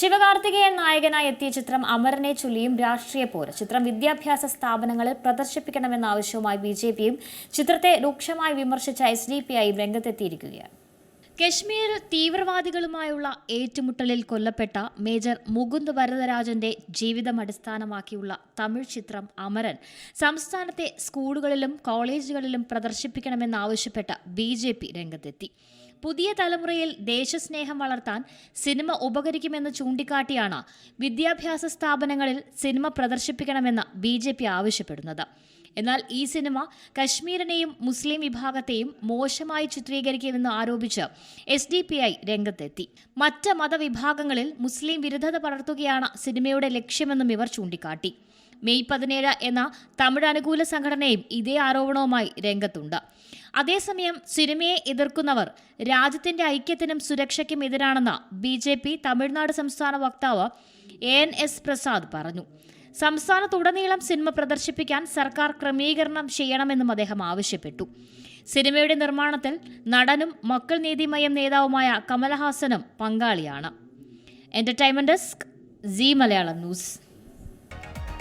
ശിവകാർത്തികേയൻ നായകനായി എത്തിയ ചിത്രം അമരനെ ചൊല്ലിയും രാഷ്ട്രീയ പോര്. ചിത്രം വിദ്യാഭ്യാസ സ്ഥാപനങ്ങളിൽ പ്രദർശിപ്പിക്കണമെന്ന ആവശ്യവുമായി ബി ജെ പിയും ചിത്രത്തെ രൂക്ഷമായി വിമർശിച്ച എസ് ഡി പി ഐ രംഗത്തെത്തിയിരിക്കുകയാണ്. കശ്മീർ തീവ്രവാദികളുമായുള്ള ഏറ്റുമുട്ടലിൽ കൊല്ലപ്പെട്ട മേജർ മുകുന്ദ് വരദരാജന്റെ ജീവിതം അടിസ്ഥാനമാക്കിയുള്ള തമിഴ് ചിത്രം അമരൻ സംസ്ഥാനത്തെ സ്കൂളുകളിലും കോളേജുകളിലും പ്രദർശിപ്പിക്കണമെന്നാവശ്യപ്പെട്ട ബി ജെ പി രംഗത്തെത്തി. പുതിയ തലമുറയിൽ ദേശസ്നേഹം വളർത്താൻ സിനിമ ഉപകരിക്കുമെന്ന് ചൂണ്ടിക്കാട്ടിയാണ് വിദ്യാഭ്യാസ സ്ഥാപനങ്ങളിൽ സിനിമ പ്രദർശിപ്പിക്കണമെന്ന് ബി ജെ പി ആവശ്യപ്പെടുന്നത്. എന്നാൽ ഈ സിനിമ കശ്മീരിനെയും മുസ്ലിം വിഭാഗത്തെയും മോശമായി ചിത്രീകരിക്കുമെന്ന് ആരോപിച്ച് എസ് ഡി പി ഐ രംഗത്തെത്തി. മറ്റ് മതവിഭാഗങ്ങളിൽ മുസ്ലിം വിരുദ്ധത പടർത്തുകയാണ് സിനിമയുടെ ലക്ഷ്യമെന്നും ഇവർ ചൂണ്ടിക്കാട്ടി. മെയ് പതിനേഴ് എന്ന തമിഴ് അനുകൂല സംഘടനയും ഇതേ ആരോപണവുമായി രംഗത്തുണ്ട്. അതേസമയം സിനിമയെ എതിർക്കുന്നവർ രാജ്യത്തിന്റെ ഐക്യത്തിനും സുരക്ഷയ്ക്കും എതിരാണെന്ന് ബി ജെ പി തമിഴ്നാട് സംസ്ഥാന വക്താവ് എ എൻ എസ് പ്രസാദ് പറഞ്ഞു. സംസ്ഥാനത്തുടനീളം സിനിമ പ്രദർശിപ്പിക്കാൻ സർക്കാർ ക്രമീകരണം ചെയ്യണമെന്നും അദ്ദേഹം ആവശ്യപ്പെട്ടു. സിനിമയുടെ നിർമ്മാണത്തിൽ നടനും മക്കൾ നീതിമയം നേതാവുമായ കമലഹാസനും പങ്കാളിയാണ്. Entertainment desk Zee Malayalam news